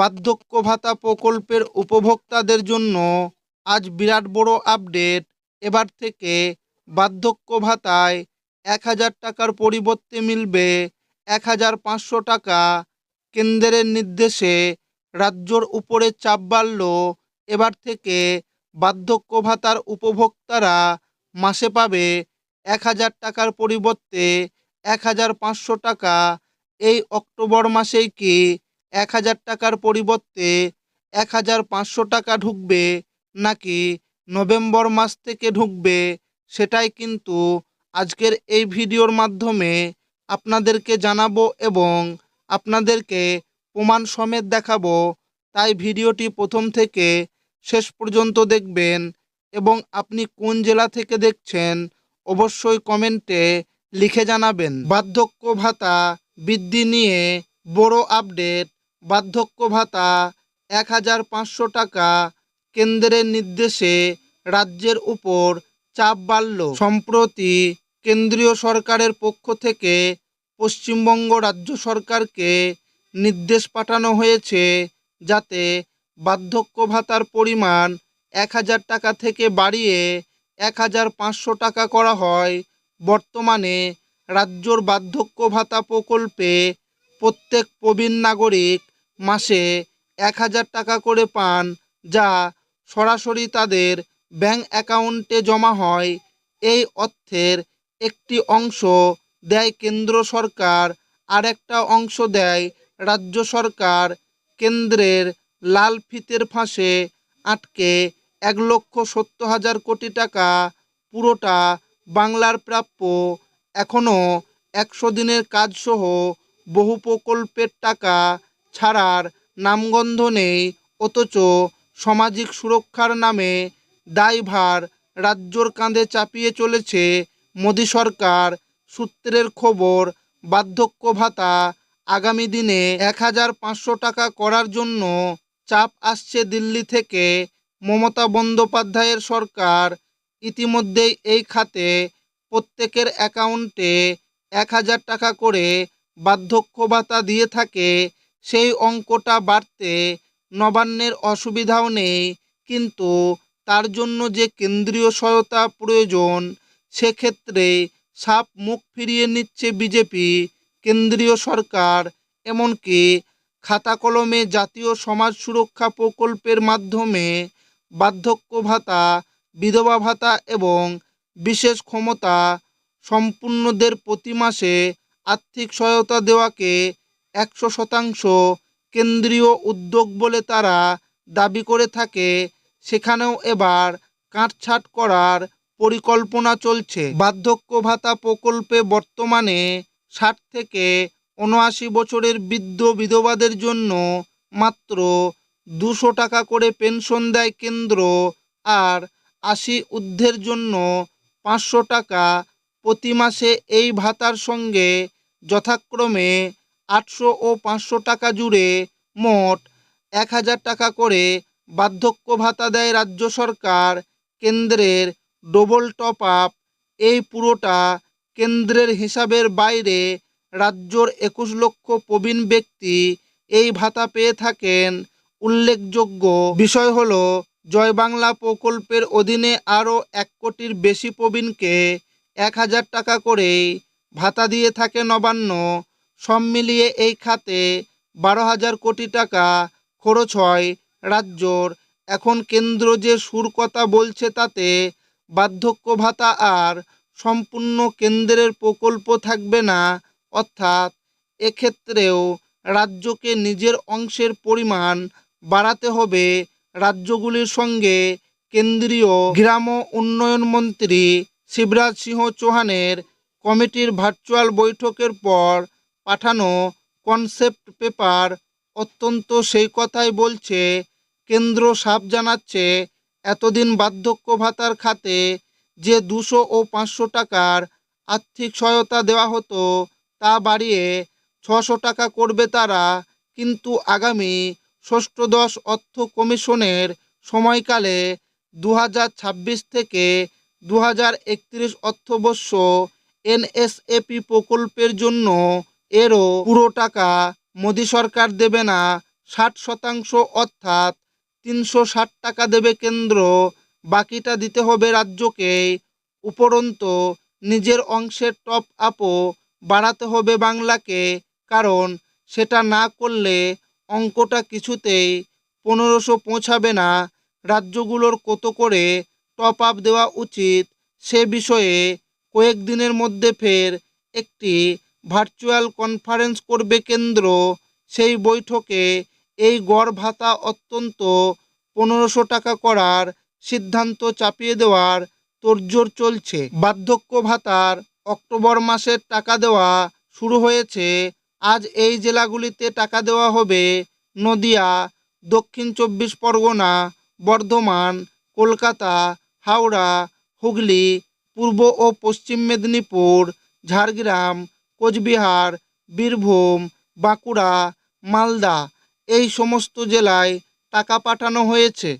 বার্ধক্য ভাতা প্রকল্পের উপভোক্তাদের জন্য আজ বিরাট বড় আপডেট। এবার থেকে বার্ধক্য ভাতায় এক হাজার টাকার পরিবর্তে মিলবে এক হাজার পাঁচশো টাকা। কেন্দ্রের নির্দেশে রাজ্যর উপরে চাপ বাড়ল। এবার থেকে বার্ধক্য ভাতার উপভোক্তারা মাসে পাবে এক হাজার টাকার পরিবর্তে এক হাজার পাঁচশো টাকা। এই অক্টোবর মাসেই কি এক হাজার টাকার পরিবর্তে এক হাজার পাঁচশো টাকা ঢুকবে নাকি নভেম্বর মাস থেকে ঢুকবে সেটাই কিন্তু আজকের এই ভিডিওর মাধ্যমে আপনাদেরকে জানাব এবং আপনাদেরকে প্রমাণ সমেত দেখাবো। তাই ভিডিওটি প্রথম থেকে শেষ পর্যন্ত দেখবেন এবং আপনি কোন জেলা থেকে দেখছেন অবশ্যই কমেন্টে লিখে জানাবেন। বার্ধক্য ভাতা বৃদ্ধি নিয়ে বড় আপডেট বার্ধক্য ভাতা এক হাজার পাঁচশো টাকা কেন্দ্রের নির্দেশে রাজ্যের উপর চাপ বাড়ল। সম্প্রতি কেন্দ্রীয় সরকারের পক্ষ থেকে পশ্চিমবঙ্গ রাজ্য সরকারকে নির্দেশ পাঠানো হয়েছে যাতে বার্ধক্য ভাতার পরিমাণ এক হাজার টাকা থেকে বাড়িয়ে এক হাজার পাঁচশো টাকা করা হয়। বর্তমানে রাজ্যর বার্ধক্য ভাতা প্রকল্পে প্রত্যেক প্রবীণ নাগরিক মাসে এক হাজার টাকা করে পান, যা সরাসরি তাদের ব্যাংক অ্যাকাউন্টে জমা হয়। এই অর্থের একটি অংশ দেয় কেন্দ্র সরকার আর একটা অংশ দেয় রাজ্য সরকার। কেন্দ্রের লাল ফিতের ফাঁসে আটকে এক লক্ষ সত্তর হাজার কোটি টাকা পুরোটা বাংলার প্রাপ্য। এখনও একশো দিনের কাজসহ বহু প্রকল্পের টাকা ছাড়ার নামগন্ধ নেই, অথচ সামাজিক সুরক্ষার নামে দায়ভার রাজ্যর কাঁধে চাপিয়ে চলেছে মোদী সরকার। সূত্রের খবর, বার্ধক্য ভাতা আগামী দিনে এক হাজার পাঁচশো টাকা করার জন্য চাপ আসছে দিল্লি থেকে। মমতা বন্দ্যোপাধ্যায়ের সরকার ইতিমধ্যেই এই খাতে প্রত্যেকের অ্যাকাউন্টে এক হাজার টাকা করে বার্ধক্য ভাতা দিয়ে থাকে। সেই অঙ্কটা বাড়তে নবান্নের অসুবিধাও নেই, কিন্তু তার জন্য যে কেন্দ্রীয় সহায়তা প্রয়োজন, সেক্ষেত্রে সাপ মুখ ফিরিয়ে নিচ্ছে বিজেপি, কেন্দ্রীয় সরকার, এমনকি খাতা কলমে জাতীয় সমাজ সুরক্ষা প্রকল্পের মাধ্যমে বার্ধক্য ভাতা, বিধবা ভাতা এবং বিশেষ ক্ষমতা সম্পূর্ণদের প্রতি মাসে আর্থিক সহায়তা দেওয়াকে একশো শতাংশ কেন্দ্রীয় উদ্যোগ বলে তারা দাবি করে থাকে। সেখানেও এবার কাটছাট করার পরিকল্পনা চলছে। বার্ধক্য ভাতা প্রকল্পে বর্তমানে ষাট থেকে উনআশি বছরের বৃদ্ধ বিধবাদের জন্য মাত্র দুশো টাকা করে পেনশন দেয় কেন্দ্র আর আশি ঊর্ধ্বের জন্য পাঁচশো টাকা প্রতি মাসে এই ভাতার সঙ্গে যথাক্রমে আটশো ও পাঁচশো টাকা জুড়ে মোট এক হাজার টাকা করে বার্ধক্য ভাতা দেয় রাজ্য সরকার কেন্দ্রের ডবল টপ আপ এই পুরোটা কেন্দ্রের হিসাবের বাইরে রাজ্যর একুশ লক্ষ প্রবীণ ব্যক্তি এই ভাতা পেয়ে থাকেন। উল্লেখযোগ্য বিষয় হল, জয় বাংলা প্রকল্পের অধীনে আরও এক কোটির বেশি প্রবীণকে এক হাজার টাকা করেই ভাতা দিয়ে থাকে নবান্ন। সব মিলিয়ে এই খাতে বারো হাজার কোটি টাকা খরচ হয় রাজ্যর। এখন কেন্দ্র যে সুর কথা বলছে তাতে বার্ধক্য ভাতা আর সম্পূর্ণ কেন্দ্রের প্রকল্প থাকবে না, অর্থাৎ এক্ষেত্রেও রাজ্যকে নিজের অংশের পরিমাণ বাড়াতে হবে রাজ্যগুলির সঙ্গে কেন্দ্রীয় গ্রাম উন্নয়ন মন্ত্রী শিবরাজ সিংহ চৌহানের কমিটির ভার্চুয়াল বৈঠকের পর পাঠানো কনসেপ্ট পেপার অত্যন্ত সেই কথাই বলছে, কেন্দ্র সাপ জানাচ্ছে, এতদিন বার্ধক্য ভাতার খাতে যে দুশো ও পাঁচশো টাকার আর্থিক সহায়তা দেওয়া হতো তা বাড়িয়ে ছশো টাকা করবে তারা, কিন্তু আগামী ষষ্ঠদশ অর্থ কমিশনের সময়কালে দু হাজার ছাব্বিশ থেকে দু হাজার একত্রিশ অর্থবর্ষ এনএসএপি প্রকল্পের জন্য এরও পুরো টাকা মোদী সরকার দেবে না, ষাট শতাংশ অর্থাৎ তিনশো ষাট টাকা দেবে কেন্দ্র, বাকিটা দিতে হবে রাজ্যকে। উপরন্তু নিজের অংশের টপ আপও বাড়াতে হবে বাংলাকে, কারণ সেটা না করলে অঙ্কটা কিছুতেই পনেরোশো পৌঁছাবে না। রাজ্যগুলোর কত করে টপ আপ দেওয়া উচিত সে বিষয়ে কয়েকদিনের মধ্যে ফের একটি ভার্চুয়াল কনফারেন্স করবে কেন্দ্র। সেই বৈঠকে এই গড় ভাতা অত্যন্ত পনেরোশো টাকা করার সিদ্ধান্ত চাপিয়ে দেওয়ার তোড়জোড় চলছে। বার্ধক্য ভাতার অক্টোবর মাসের টাকা দেওয়া শুরু হয়েছে। আজ এই জেলাগুলিতে টাকা দেওয়া হবে নদিয়া, দক্ষিণ চব্বিশ পরগনা, বর্ধমান, কলকাতা, হাওড়া, হুগলি, পূর্ব ও পশ্চিম মেদিনীপুর, ঝাড়গ্রাম কোচবিহার বীরভূম বাঁকুড়া মালদা এই সমস্ত জেলায় টাকা পাঠানো হয়েছে।